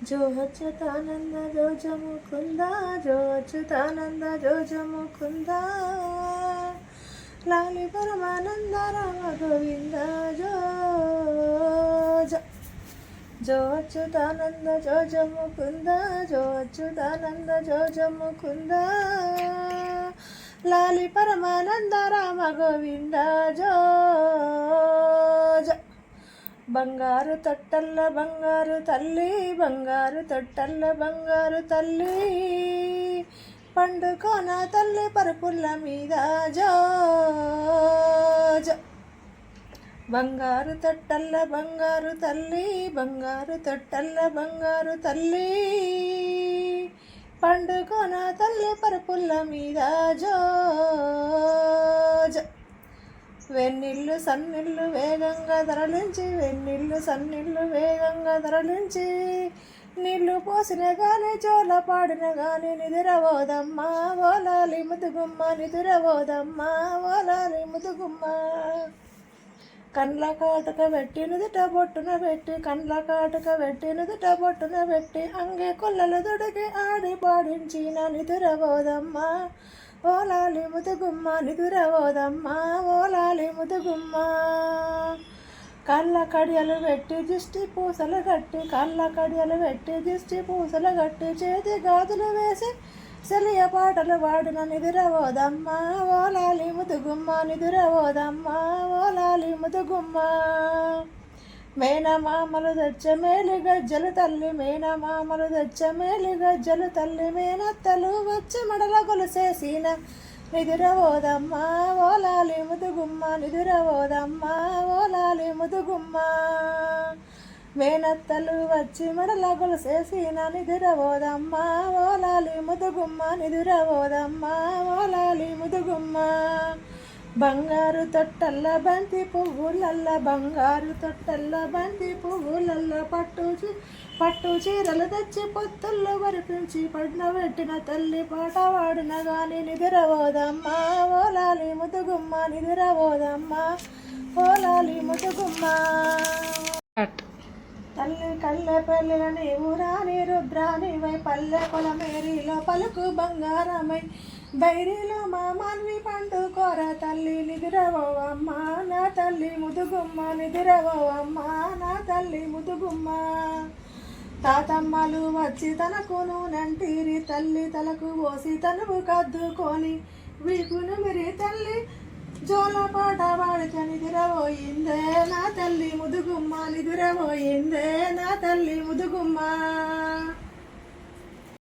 జో అచ్యుతానంద జో జముకుంద జో అచ్యుతానంద జో జముకుంద లాలి పరమానంద రామ గోవింద జో జో. జో అచ్యుతానంద జో జముకుంద జో అచ్యుతానంద జో జముకుంద లాలి పరమానంద రామ గోవింద జో జో బంగారు తొట్టల్ల బంగారు తల్లి బంగారు తొట్టల్ల బంగారు తల్లి. పండుకోన తల్లి పరుపుల మీద జో బంగారు తొట్టల్ల బంగారు తల్లి బంగారు తొట్టల్ల బంగారు తల్లి. పండుకోన తల్లి పరుపుల మీద జో వెన్నీళ్ళు సన్నిళ్ళు వేగంగా తరలించి వెన్నీళ్ళు సన్నిళ్ళు వేగంగా తరలించి. నీళ్ళు పోసిన గాని చోల పాడిన గాని నిదురవోదమ్మా ఓలాలి ముదుగుమ్మ నిదురవోదమ్మా ఓలాలి ముదుగుమ్మ. కండ్ల కాటుక పెట్టి నుదుట బొట్టున పెట్టి కండ్ల కాటుక పెట్టి నుదుట బొట్టున పెట్టి అంగే కొల్లలు దొడికి ఆడి పాడించిన నిదురవోదమ్మా. ఓలాలి ముదుగుమ్మ నిదురవోదమ్మా ఓలాలి ముదుగుమ్మ. కళ్ళ కడియలు పెట్టి దిష్టి పూసలు కట్టి కళ్ళ కడియలు పెట్టి దిష్టి పూసలు కట్టి చేతి గాజులు వేసి సెలియ పాటలు పాడిన నిదురవోదమ్మ ఓలాలి ముదుగుమ్మ నిదురవోదమ్మ ఓలాలి ముదుగుమ్మ. మేనమామలు తెచ్చ మేలి గజ్జలు తల్లి మేనమామలు తెచ్చ మేలి గజ్జలు తల్లి మేనత్తలు వచ్చి మడల గొలుసేసిన నిదురవోదమ్మ ఓలాలి ముదుగుమ్మ నిదురవోదమ్మా ఓలాలి ముదుగుమ్మ. మేనత్తలు వచ్చి మడల గొలుసేసిన నిదురవోదమ్మ ఓలాలి ముదుగుమ్మ నిదురవోదమ్మా ఓలాలి ముదుగుమ్మ. బంగారు తొట్టల్ల బంతి పువ్వులల్ల బంగారు తొట్టల్ల బంతి పువ్వులల్ల పట్టు చీ- పట్టు చీరలు తెచ్చి పొత్తుల్లో వరిపించి పడిన పెట్టిన తల్లి పాట వాడిన గాని నిదురవోదమ్మ ఓలాలి ముదుగుమ్మ నిదురవోదమ్మ ఓలాలి ముదుగుమ్మ. తల్లి కళ్ళ పెళ్ళిన నీవు రాని రుద్రాని వై పల్లె కొలమేరిలో పలుకు బంగారమై. బైరీలో మా మాన్వి పండు కోర తల్లి నిదురవమ్మ నా తల్లి ముదుగుమ్మ నిదురవమ్మ నా తల్లి ముదుగుమ్మ. తాతమ్మలు వచ్చి తనకు నంటిరి తల్లి తలకు పోసి తనువు కద్దుకొని. వీపును మిరి తల్లి చోల పాట పాడితే నిదురపోయిందే నా తల్లి ముదుగుమ్మ నిదురబోయిందే నా తల్లి ముదుగుమ్మ.